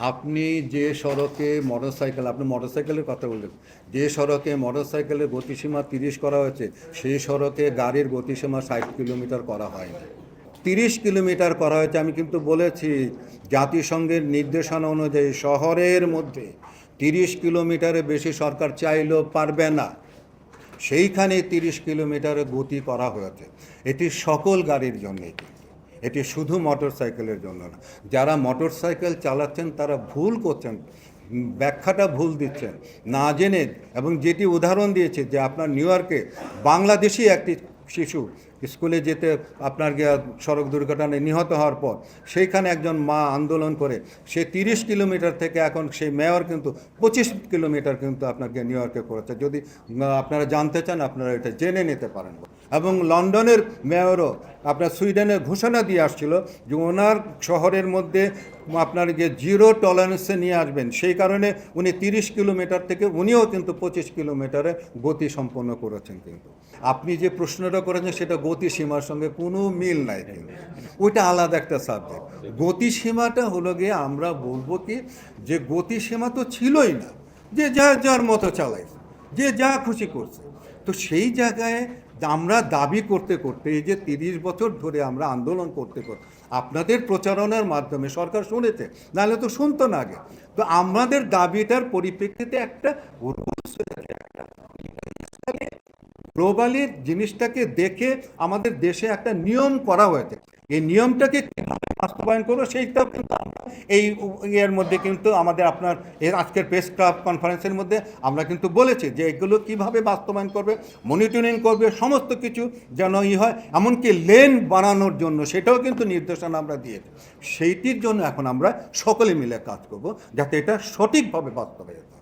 আপনি যে সড়কে মোটরসাইকেল, আপনি মোটরসাইকেলের কথা বললেন, যে সড়কে মোটরসাইকেলের গতিসীমা তিরিশ করা হয়েছে, সেই সড়কে গাড়ির গতিসীমা ষাট কিলোমিটার করা হয়নি। তিরিশ কিলোমিটার করা হয়েছে, আমি কিন্তু বলেছি, জাতিসংঘের নির্দেশনা অনুযায়ী শহরের মধ্যে তিরিশ কিলোমিটারের বেশি সরকার চাইলেও পারবে না। সেইখানে তিরিশ কিলোমিটারে গতি করা হয়েছে। এটি সকল গাড়ির কিন্তু এটি শুধু মোটর সাইকেলের জন্য না। যারা মোটর সাইকেল চালাচ্ছেন, তারা ভুল করছেন, ব্যাখ্যাটা ভুল দিচ্ছেন। না জেনে, এবং যেটি উদাহরণ দিয়েছে যে আপনার নিউ ইয়র্কে বাংলাদেশি একটি শিশু স্কুলে যেতে আপনার সড়ক দুর্ঘটনায় নিহত হওয়ার পর সেইখানে একজন মা আন্দোলন করে, সে তিরিশ কিলোমিটার থেকে এখন সেই মেয়র কিন্তু পঁচিশ কিলোমিটার কিন্তু আপনাকে নিউ ইয়র্কে করেছে যদি আপনারা জানতে চান, আপনারা এটা জেনে নিতে পারেন। এবং লন্ডনের মেয়রও আপনার সুইডেনে ঘোষণা দিয়ে আসছিল যে ওনার শহরের মধ্যে আপনার যে জিরো টলারেন্সে নিয়ে আসবেন। সেই কারণে উনি তিরিশ কিলোমিটার থেকে উনিও কিন্তু পঁচিশ কিলোমিটারে গতি সম্পন্ন করেছেন কিন্তু। আপনি যে প্রশ্নটা করেছেন, সেটা গতিসীমার সঙ্গে কোনো মিল নাই কিন্তু। ওইটা আলাদা একটা সাবজেক্ট গতিসীমাটা হলো গিয়ে আমরা বলব কি, যে গতিসীমা তো ছিলই না, যে যা যার মতো চালাইছে, যে যা খুশি করছে। তো সেই জায়গায় আমরা দাবি করতে করতে, এই যে তিরিশ বছর ধরে আমরা আন্দোলন করতে করতে, আপনাদের প্রচারণার মাধ্যমে সরকার শুনেছে, নাহলে তো শুনতো না আগে। তো আমাদের দাবিটার পরিপ্রেক্ষিতে একটা গ্লোবালি জিনিসটাকে দেখে আমাদের দেশে একটা নিয়ম করা হয়েছে এই নিয়মটাকে কীভাবে বাস্তবায়ন করব সেইটাও কিন্তু আমরা এই ইয়ের মধ্যে কিন্তু আমাদের আপনার এর আজকের প্রেস ক্লাব কনফারেন্সের মধ্যে আমরা কিন্তু বলেছি যে এগুলো কীভাবে বাস্তবায়ন করবে, মনিটরিং করবে, সমস্ত কিছু যেন ই হয়, এমনকি লেন বানানোর জন্য সেটাও কিন্তু নির্দেশনা আমরা দিয়েছি সেইটির জন্য এখন আমরা সকলে মিলে কাজ করব যাতে এটা সঠিকভাবে বাস্তবায়ন হয়।